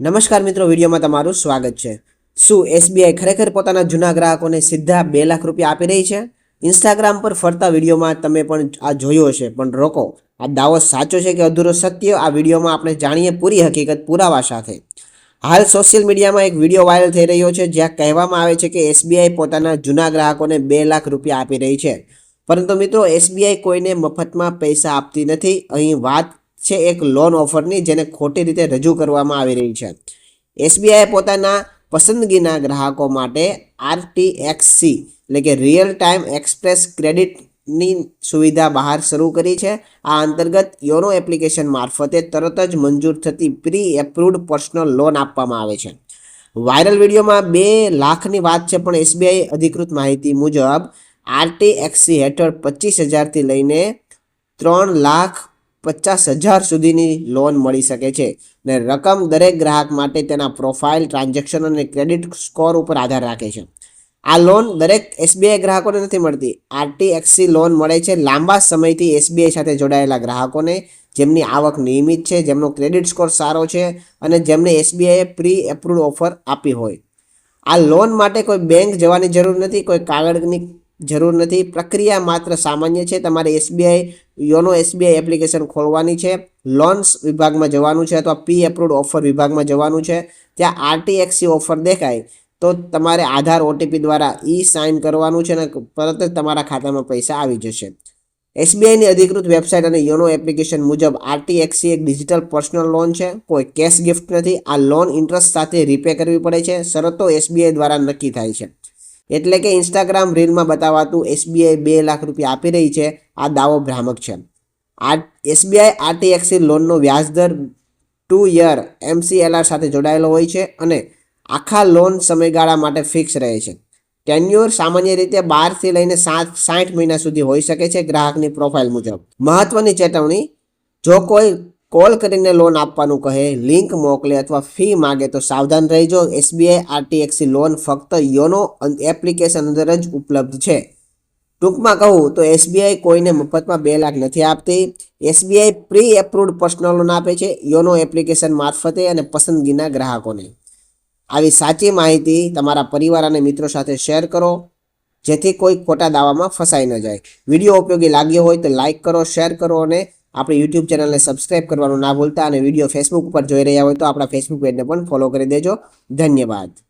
નમસ્કાર મિત્રો, વિડીયોમાં તમારું સ્વાગત છે. શું એસબીઆઈ ખરેખર પોતાના જૂના ગ્રાહકોને સીધા બે લાખ રૂપિયા આપી રહી છે? ઇન્સ્ટાગ્રામ પર ફરતા વિડીયોમાં તમે પણ આ જોયો હશે, પણ રોકો. આ દાવો સાચો છે કે અધૂરો સત્ય? આ વિડીયોમાં આપણે જાણીએ પૂરી હકીકત પુરાવા સાથે. હાલ સોશિયલ મીડિયામાં એક વીડિયો વાયરલ થઈ રહ્યો છે, જ્યાં કહેવામાં આવે છે કે એસબીઆઈ પોતાના જૂના ગ્રાહકોને બે લાખ રૂપિયા આપી રહી છે. પરંતુ મિત્રો, એસબીઆઈ કોઈને મફતમાં પૈસા આપતી નથી. અહીં વાત છે એક લોન ઓફરની જેને ખોટી રીતે રજૂ કરવામાં આવી રહી છે. એસબીઆઈએ પોતાના પસંદગીના ગ્રાહકો માટે આરટીએક્સસી એટલે કે રિયલ ટાઈમ એક્સપ્રેસ ક્રેડિટની સુવિધા બહાર શરૂ કરી છે. આ અંતર્ગત યોનો એપ્લિકેશન મારફતે તરત જ મંજૂર થતી પ્રી એપ્રુવડ પર્સનલ લોન આપવામાં આવે છે. વાયરલ વિડીયોમાં બે લાખની વાત છે, પણ એસબીઆઈ અધિકૃત માહિતી મુજબ આરટીએક્સસી હેઠળ પચીસ હજારથી લઈને ત્રણ લાખ પચાસ હજાર સુધીની લોન મળી શકે છે ને રકમ દરેક ગ્રાહક માટે તેના પ્રોફાઇલ ટ્રાન્ઝેક્શન અને ક્રેડિટ સ્કોર ઉપર આધાર રાખે છે. આ લોન દરેક એસબીઆઈ ગ્રાહકોને નથી મળતી. આરટીએક્સી લોન મળે છે લાંબા સમયથી એસબીઆઈ સાથે જોડાયેલા ગ્રાહકોને, જેમની આવક નિયમિત છે, જેમનો ક્રેડિટ સ્કોર સારો છે અને જેમને એસબીઆઈએ પ્રી એપ્રુવડ ઓફર આપી હોય. આ લોન માટે કોઈ બેંક જવાની જરૂર નથી, કોઈ કાગળની જરૂર નથી. પ્રક્રિયા માત્ર સામાન્ય છે. તમારે એસબીઆઈ યોનો એસબીઆઈ એપ્લિકેશન ખોલવાની છે. લોન્સ વિભાગમાં જવાનું છે અથવા પી એપ્રુવડ ઓફર વિભાગમાં જવાનું છે. ત્યાં આરટીએક્સી ઓફર દેખાય. તો તમારે આધાર ઓટીપી દ્વારા ઈ સાઇન કરવાનું છે અને તરત જ તમારા ખાતામાં પૈસા આવી જશે. એસબીઆઈની અધિકૃત વેબસાઇટ અને યોનો એપ્લિકેશન મુજબ આરટીએક્સી એક ડિજિટલ પર્સનલ લોન છે. કોઈ કેશ ગિફ્ટ નથી. આ લોન ઇન્ટરેસ્ટ સાથે રીપે કરવી પડે છે. શરતો એસબીઆઈ દ્વારા નક્કી થાય છે. એટલે કે ઇન્સ્ટાગ્રામ રીલમાં બતાવાતું એસબીઆઈ બે લાખ રૂપિયા આપી રહી છે. આ દાવો ભ્રામક છે. આ એસબીઆઈ આરટીએક્સી લોનનો વ્યાજદર ટુ યર એમસીએલઆર સાથે જોડાયેલો હોય છે અને આખા લોન સમયગાળા માટે ફિક્સ રહે છે. ટેન્યુર સામાન્ય રીતે બારથી લઈને સાત, સાઠ મહિના સુધી હોઈ શકે છે ગ્રાહકની પ્રોફાઇલ મુજબ. મહત્વની ચેતવણી, જો કોઈ કોલ કરીને લોન આપવાનું કહે, લિંક મોકલે અથવા ફી માગે તો સાવધાન રહેજો. એસબીઆઈ, આરટીએક્સી લોન ફક્ત યોનો એપ્લિકેશન અંદર જ ઉપલબ્ધ છે. ટૂંકમાં કહું તો એસબીઆઈ કોઈને મફતમાં બે લાખ નથી આપતી. SBI pre approved personal loan આપે છે, યોનો એપ્લિકેશન મારફતે અને પસંદગીના ગ્રાહકોને. આવી સાચી માહિતી તમારા પરિવાર અને મિત્રો સાથે શેર કરો, જેથી કોઈ ખોટા દાવામાં ફસાઈ ન જાય. વીડિયો ઉપયોગી લાગ્યો હોય તો લાઇક કરો, શેર કરો અને આપણી યુટ્યુબ ચેનલને સબસ્ક્રાઇબ કરવાનું ના ભૂલતા અને વીડિયો ફેસબુક ઉપર જોઈ રહ્યા હોય તો આપણા ફેસબુક પેજને પણ ફોલો કરી દેજો. ધન્યવાદ.